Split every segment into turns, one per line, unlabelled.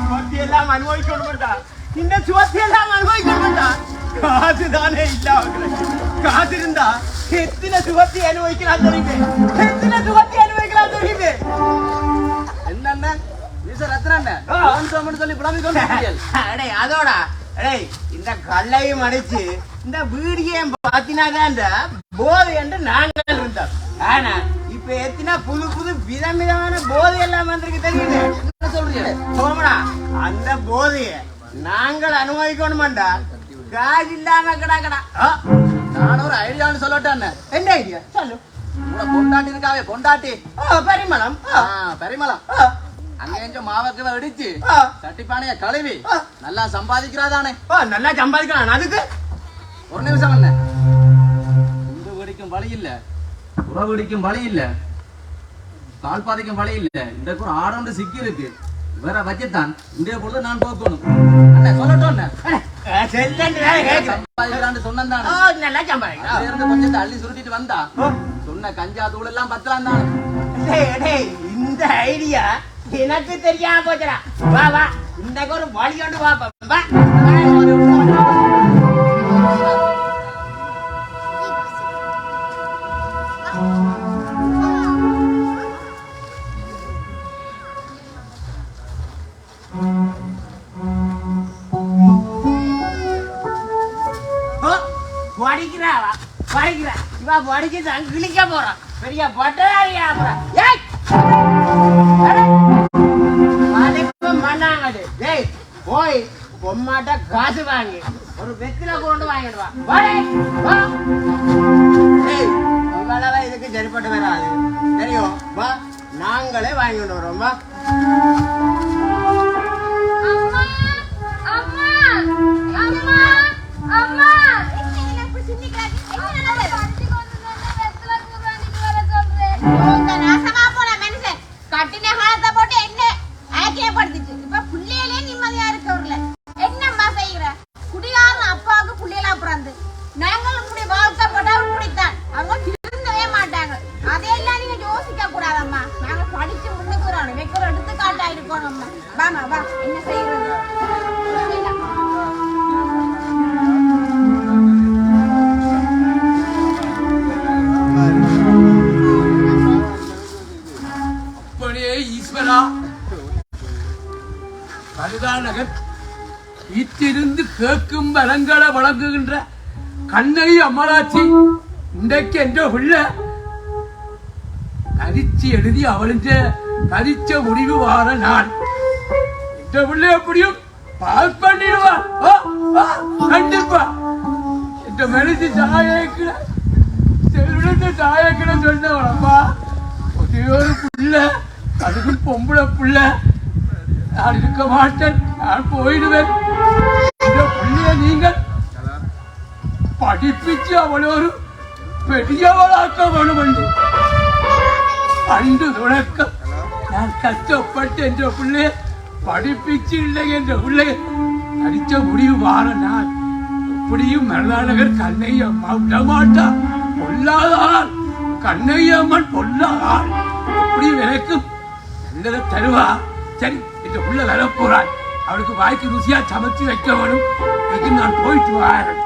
சுகத்தை எல்லாம் அனுபவிக்கணும்டா இந்த சுகத்தை எல்லாம் அனுபவிக்கணும்டா காசு தானே இல்ல அவங்களுக்கு காசு இருந்தா எத்தனை சுகத்தை அனுபவிக்கலாம் தெரியுமே எத்தனை சுகத்தை அனுபவிக்கலாம் தெரியுமே
என்னண்ணே நீச ரத்னண்ணே
ஆ.
சோமன் சொல்லி புலம்பி கொண்டு இருக்கீர்கள்.
அடே அதோடா அடே இந்த கல்லையும் அடிச்சு இந்த வீடியம் பாத்தினாதான்டா போதை என்று நாங்கள் இருந்தோம் ஆனா இப்ப எத்தனை புது புது விதம் விதமான போதை எல்லாம் வந்திருக்கு தெரியுது.
சொல்றீங்க?
சோமடா அந்த போதைய நாங்கள் அனுபவிக்கணுமாண்டா? காசு இல்லாம கிடாக்கடா ஆ,
நான் ஒரு ஐடியான்னு சொல்லட்டேன்
என்ன ஐடியா? சொல்லு.
கூட பொண்டாட்டி இருக்காவே பொண்டாட்டி?
பரிமளம்.
ஆ, அங்க எங்க மாவக்கவை அடிச்சு. சட்டிப்பானைய கழுவி. நல்லா சம்பாதிக்கிறாதானே?
நல்லா சம்பாதிக்கலாம். அதுக்கு?
ஒரு நிமிஷம் என்ன இந்த வீடிக்கும் வழி இல்ல. உறவடிக்கும் வழி இல்ல. கால் பாதிக்கும் வழி இல்ல. இந்த ஒரு ஆடந்து சிக்கி இருக்கு. வேற வச்சுத்தான் இந்த பொழுது நான் போக்கணும் அண்ணே சொல்லட்டும் அண்ணே. அள்ளி சுருட்டிட்டு வந்தா. சொன்ன கஞ்சா தூள் எல்லாம் பத்தலாம் தானே.
இந்த ஐடியா எனக்கு தெரியாம போச்சுடா. வா வா இந்த ஒரு வழி கொண்டு வா இவ கிழிக்க போறான் பெரிய பட்டதாரியா போறான் ஏய்! அட. டேய் போய் பொம்மாட்ட காசு வாங்கி ஒரு வெத்தில கொண்டு வாங்கிட்டு வா. இவ்வளவு இதுக்கு சரிப்பட்டு வராது. தெரியும் வா நாங்களே வாங்கிட்டு வரோம் வா.
இத்திருந்து கேட்கும் வரங்களை வழங்குகின்ற கண்ணகி அம்மராட்சி இன்றைக்கு என்ற உள்ள கதிச்சு எழுதி அவளுஞ்ச கதிச்ச முடிவு வார நான் இந்த பிள்ளை எப்படியும் பாஸ் பண்ணிடுவான் கண்டிப்பா. இந்த மனுஷி சாயக்கிற செல்வத்தை சாயக்கிற சொன்னவளப்பா. ஒரே ஒரு புள்ள அதுக்கும் பொம்பளை புள்ள. நான் இருக்க மாட்டேன். நான் போயிடுவேன் இந்த நீங்கள் படிப்பிச்சு அவளை ஒரு பெரியவளாக்க வேணும் என்று அன்று தொடக்கம் நான் கஷ்டப்பட்டு என்ற பிள்ளைய படிப்பிச்சு இல்லை என்ற பிள்ளை அடிச்ச முடிவு வார நாள் இப்படியும் மருதாநகர் கண்ணையம்மா விடமாட்டா பொல்லாதாள் கண்ணையம்மன் பொல்லாதாள் இப்படி எனக்கும் நல்லதை தருவா சரி இந்த உள்ள வரப்போறாள் அவளுக்கு வாய்க்கு ருசியா சமைச்சு வைக்க வேணும். நான் போயிட்டு வரேன்.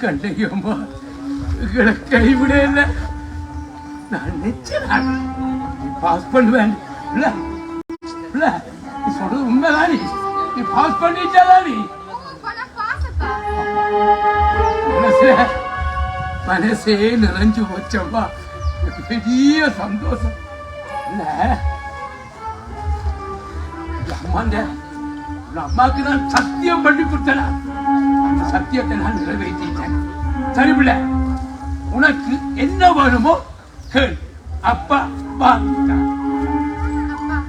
கண்டையம்மா கைவிட இல்லை நான் நிச்சயம் பாஸ் பண்ணுவேன். மனசே நிறைஞ்சு போச்சம்மா பெரிய சந்தோஷம் உன் அம்மாக்கு நான் சத்தியம் பண்ணி கொடுத்தனா அந்த சத்தியத்தை நான் நிறைவேற்றிட்டேன் சரி பிள்ளை உனக்கு என்ன வேணுமோ கேள் அப்பா
அப்பா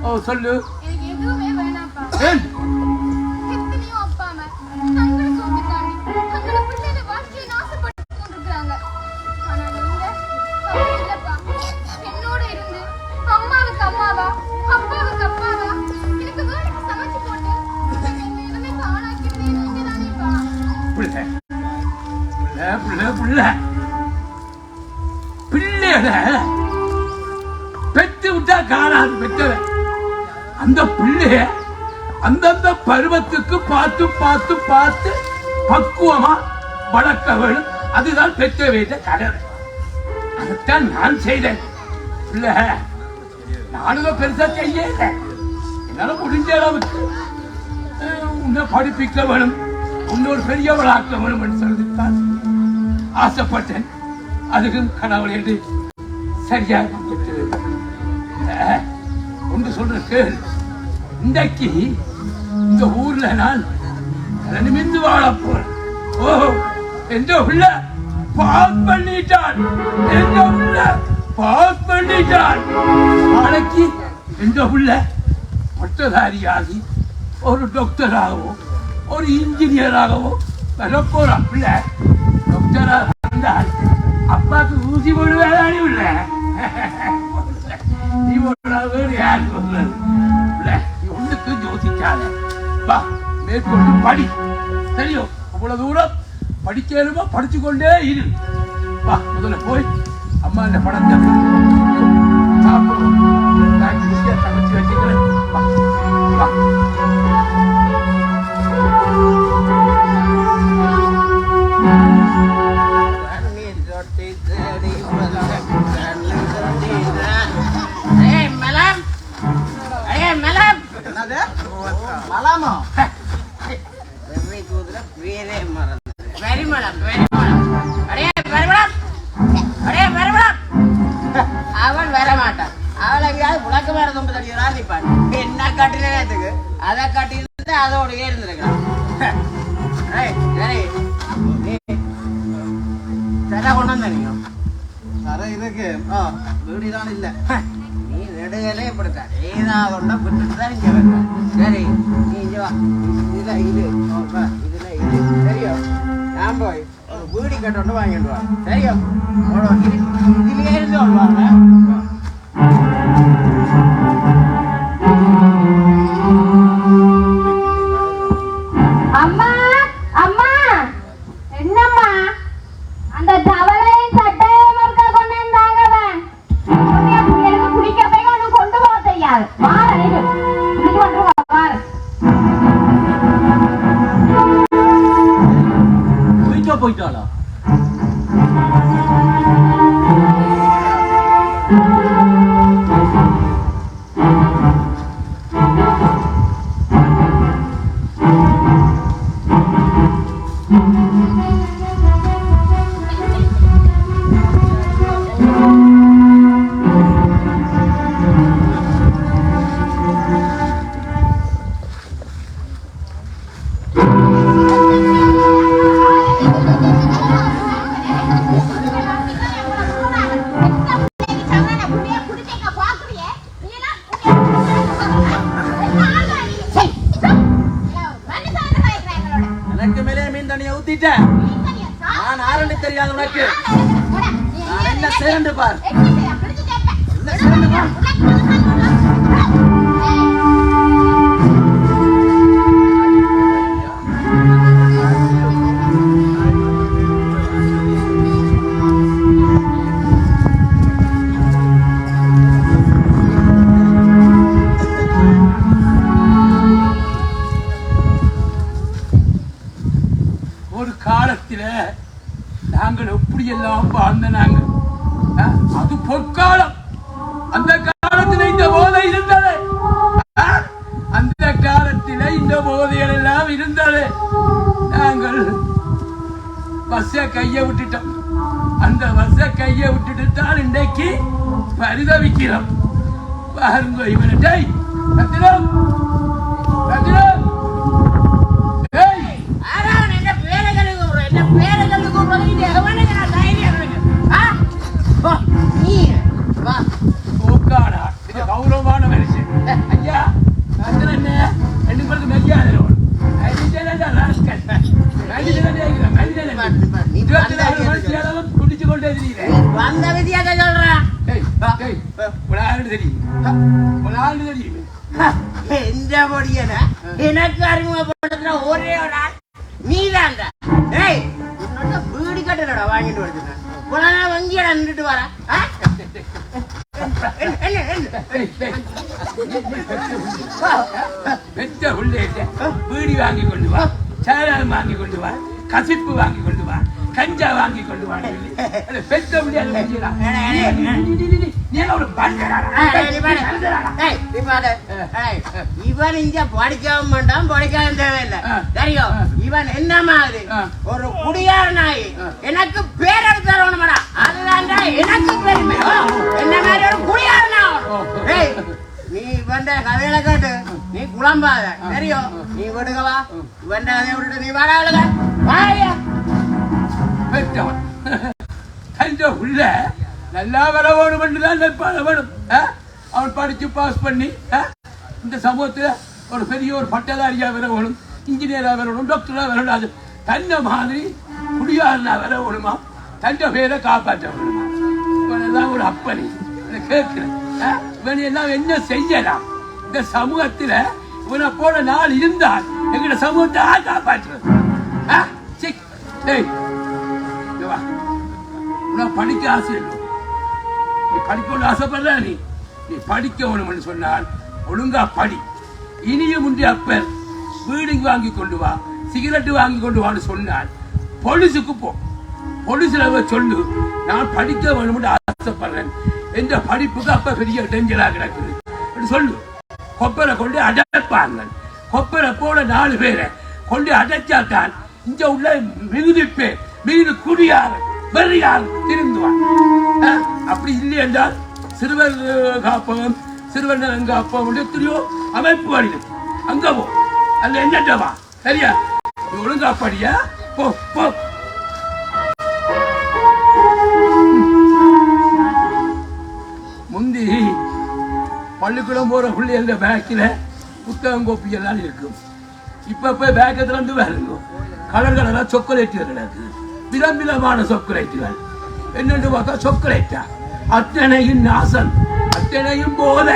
ஓ சொல்லு கேள்
உள்ள
பிள்ளை பிள்ளைகளை பெற்று விட்டா காணாது பெற்றவன். அந்த பிள்ளைய அந்தந்த பருவத்துக்கு பார்த்து பார்த்து பார்த்து பக்குவமா வளர்க்க வேணும் அதுதான் பெற்ற வைத்த கடமை அதைத்தான் நான் செய்தேன். பிள்ளை நானும் பெருசா இல்லை என்னால முடிஞ்ச அளவுக்கு உன்னை படிப்பிக்க வேணும். இன்னொரு பெரியவளாக்க வேணும் என்று சொல்லித்தான். ஆசைப்பட்டேன். அதுக்கும் கடவுள் என்று சரியாக ஒன்று சொல்ற கேள். இன்றைக்கு இந்த ஊர்ல நான் நிமிந்து வாழ போறேன். ஓ எந்த உள்ள? பாஸ் பண்ணிட்டான். எந்த உள்ள? பாஸ் பண்ணிட்டான். நாளைக்கு எந்த உள்ள? பட்டதாரியாகி ஒரு டாக்டராகவோ ஒரு இன்ஜினியராகவோ வரப்போறான் பிள்ளை. டாக்டராக இருந்தால் அப்பாக்கு ஊசி போடுவேதானே உள்ள? நீ யார் சொல்றது? ஒண்ணுக்கு யோசிக்காத. வா மேற்கொண்டு படி. தெரியும் அவ்வளவு தூரம் படிக்கலுமா படிச்சு கொண்டே இரு. வா முதல்ல போய் அம்மா இந்த படத்தை சாப்பிடுவோம்.
ஒரு வீடு கட்டொண்டு வாங்கிட்டு வா சரியோ அவ்வளோ இது இதுலயே இருந்து வருவாங்க
வாங்கி கொண்டு வா கசிப்பு வாங்கி கொண்டு வா கஞ்சா வாங்கி கொண்டு வா பெற்ற முடியாது
இவன் இங்க படிக்கவும் தேவையில்லை. தெரியும். இவன் என்ன மாதிரி. ஒரு. எனக்கு பேரெடுத்து தரணுமாடா அதுதான்டா எனக்கு பெருமை. என்ன மாதிரி ஒரு நீ இவன் கதையில கேட்டு. நீ குழம்பாத தெரியும். நீ விடுங்க வா இவன் கதையை விட்டுட்டு நீ வாடா விடுங்க வாயா.
பெற்றவன். கஞ்ச உள்ள நல்லா வர வேணும் என்றுதான் நிற்பாங்க வேணும்? அவன் படிச்சு பாஸ் பண்ணி? இந்த சமூகத்துல ஒரு பெரிய ஒரு பட்டதாரியா வர வேணும் இன்ஜினியரா வரணும் டாக்டரா வரணும் அது தன்னை மாதிரி குடியாரனா வர வேணுமா தன்னை பேரை காப்பாற்ற வேணுமா இவனெல்லாம் ஒரு அப்பனி. கேட்கிறேன். ஆ? இவன் எல்லாம் என்ன செய்யலாம்? இந்த சமூகத்துல இவனை போல நாள் இருந்தால் எங்கட சமூகத்தை யார் காப்பாற்றுறது. ஆ? டேய் வா. படிக்க ஆசை இல்லை. நீ படிக்கணும்னு ஆசைப்படுற நீ? நீ படிக்க வேணும்னு சொன்னால் ஒழுங்கா படி. இனியும் முந்தைய அப்பர் வீடு வாங்கி கொண்டு வா சிகரெட்டு வாங்கி கொண்டு வான்னு சொன்னால் பொலிசுக்கு போ. போலீஸ்ல சொல்லு நான் படிக்க வேணும்னு ஆசைப்படுறேன். என்ற படிப்புக்கு அப்ப பெரிய டெஞ்சரா கிடக்குது. சொல்லு. கொப்பரை கொண்டு அடைப்பாங்க. கொப்பரை போல நாலு பேரை கொண்டு அடைச்சாத்தான் இங்க உள்ள மிகுதி பேர் மிகுதி குடியார் வெறியார் திருந்துவான் அப்படி இல்லை என்றால் சிறுவர் காப்பகம் சிறுவர் நலன் காப்பகம் எத்தனையோ அமைப்பு வருது அங்க போ. அல்ல என்னட்ட சரியா ஒழுங்கா படியா? போ போ. பள்ளிக்குளம் போகிற பிள்ளைங்க பேக்கில் புத்தகம் கோப்பி எல்லாம் இருக்கும். இப்போ போய் பேக்கை திறந்து பாருங்க கலர் கலராக சொக்கலேட்டுகள் கிடக்கு விதம் விதமான சொக்கலேட்டுகள் என்னென்று பார்த்தா சொக்கலேட்டா அத்தனையும் நாசம். அத்தனையும் போத.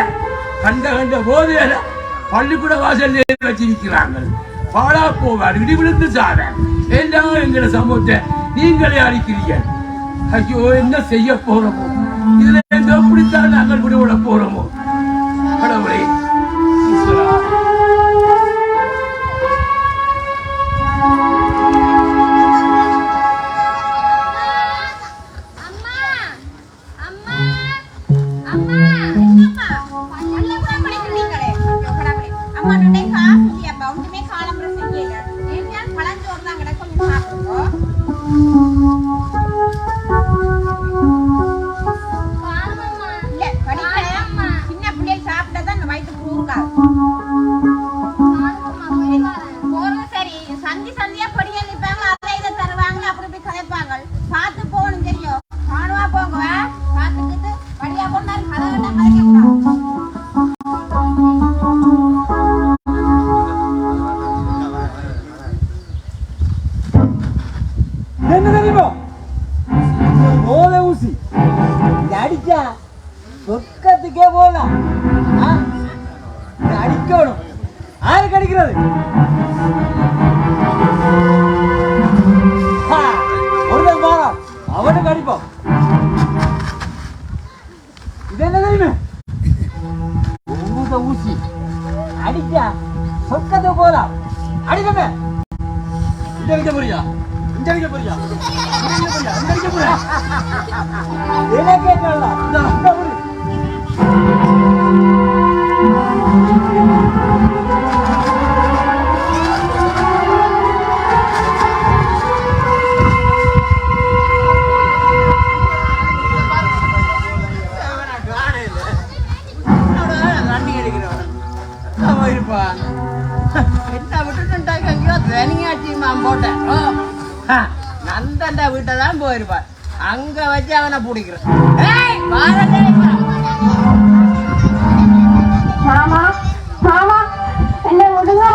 கண்ட கண்ட போதையில பள்ளிக்கூட வாசல் வச்சிருக்கிறாங்க பாடா போவார். இடி விழுந்து சார எல்லாம் எங்களை சமூகத்தை நீங்களே அழிக்கிறீர்கள் ஐயோ என்ன செய்ய போறோமோ? இதுல எங்க எப்படித்தான் நாங்கள் விடுவிட போறோமோ? கடவுளே.
பூத ஊசி அடிச்சா சொர்க்கத்துக்கு போகலாம் அடிக்கமே இங்க அடிக்க போறியா? இங்க அடிக்க போறியா? அடிக்க போறியா? அடிக்க போறியா? எனக்கே இந்த
நான் போட்டேன். நந்தண்ட வீட்டை தான் போயிருப்பார். அங்க வச்சு அவனை பிடிக்கிறேன். மாமா மாமா என்ன விடுங்க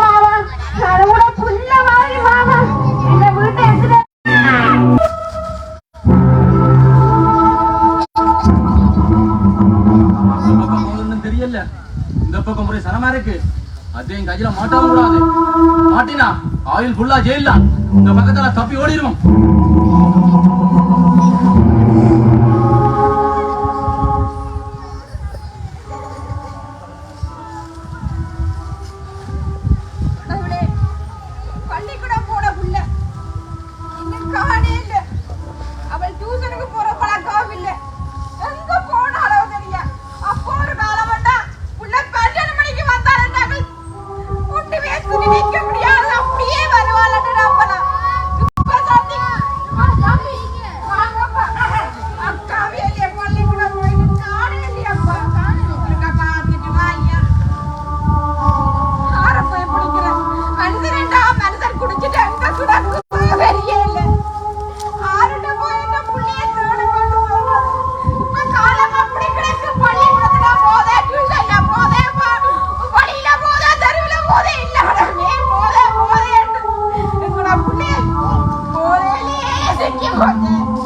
தெரியல. இந்த பக்கம் முறை சனமா இருக்கு. அதையும் கையில மாட்டவும் கூடாது மாட்டினா? ஆயில் ஃபுல்லா ஜெயிலாம் இந்த பக்கத்துல தப்பி ஓடிடுவோம்
Oh.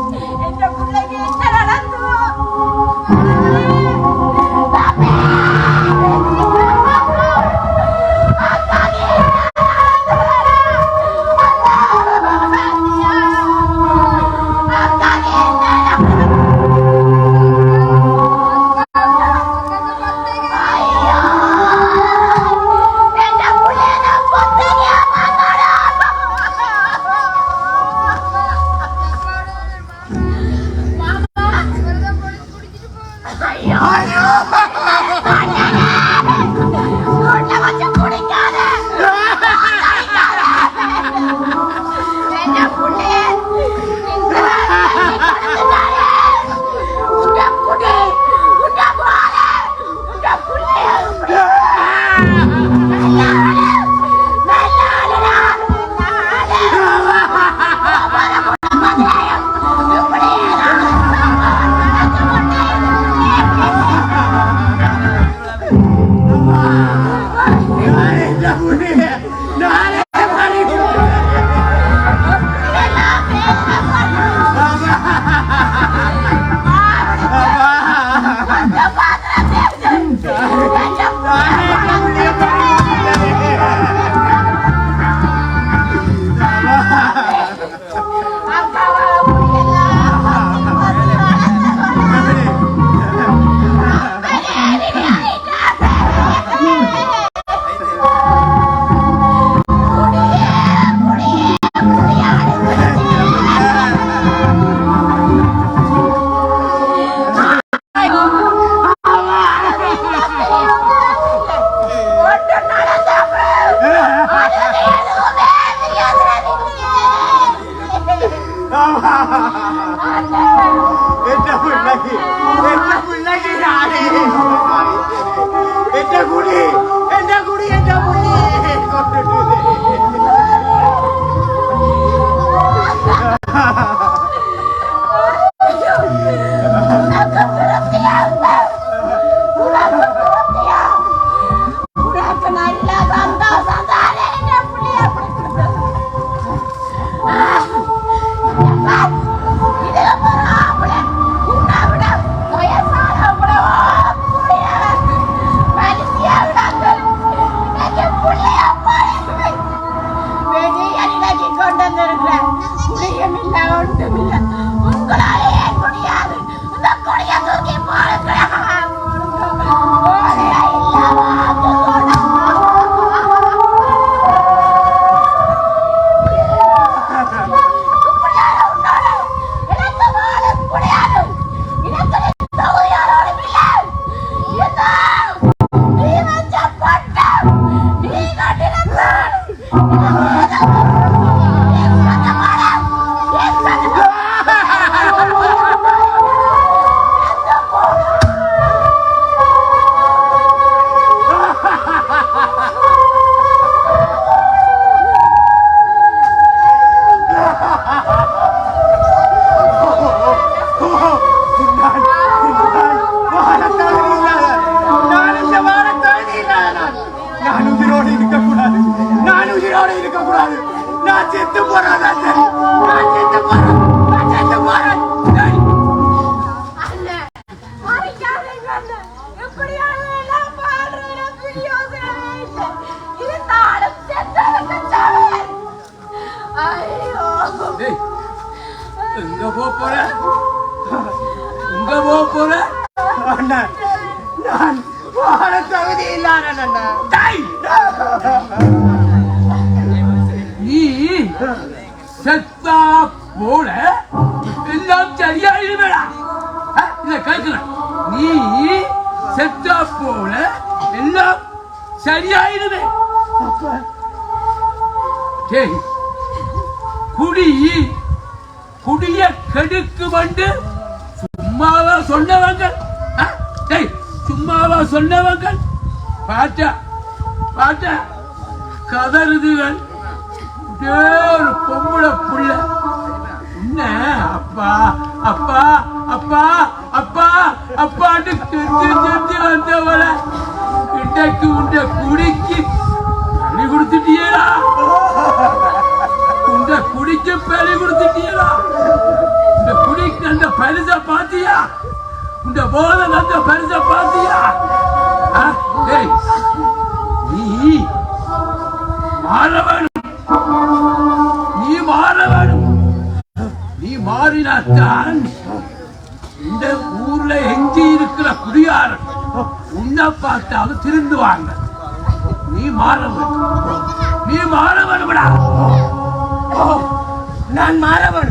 நான் செத்து போறேன் நான் செத்து போறேன் நான் செத்து போறேன் எங்க
போக போற? எங்க போக போற?
நான் வாழ தகுதி இல்லாத
தாய் செத்தா போல? எல்லாம் சரியா அஹ், இத கேட்கிறேன். நீ செத்தா போல எல்லாம் சரியாயிடுவே டேய் குடி குடிய கெடுக்கு வந்து சும்மாவா சொன்னவங்க. சும்மாவா சொன்னவங்க. பாட்டா பாட்டா கதறுதுகள். ஒரே ஒரு பொம்பளை புள்ள. என்ன? அப்பா அப்பா அப்பா அப்பா அப்பான்னு கெஞ்சி கெஞ்சி வந்தவள. இன்றைக்கு உண்ட குடிக்கு பலி கொடுத்துட்டியடா. உண்ட குடிக்கு பலி கொடுத்துட்டியடா. இந்த குடிக்கு அந்த பரிசை பாத்தியா உண்ட போதை அந்த பரிசை மாறவன். நீ மாறவன் வேணும்டா
நான்
மாறவன்.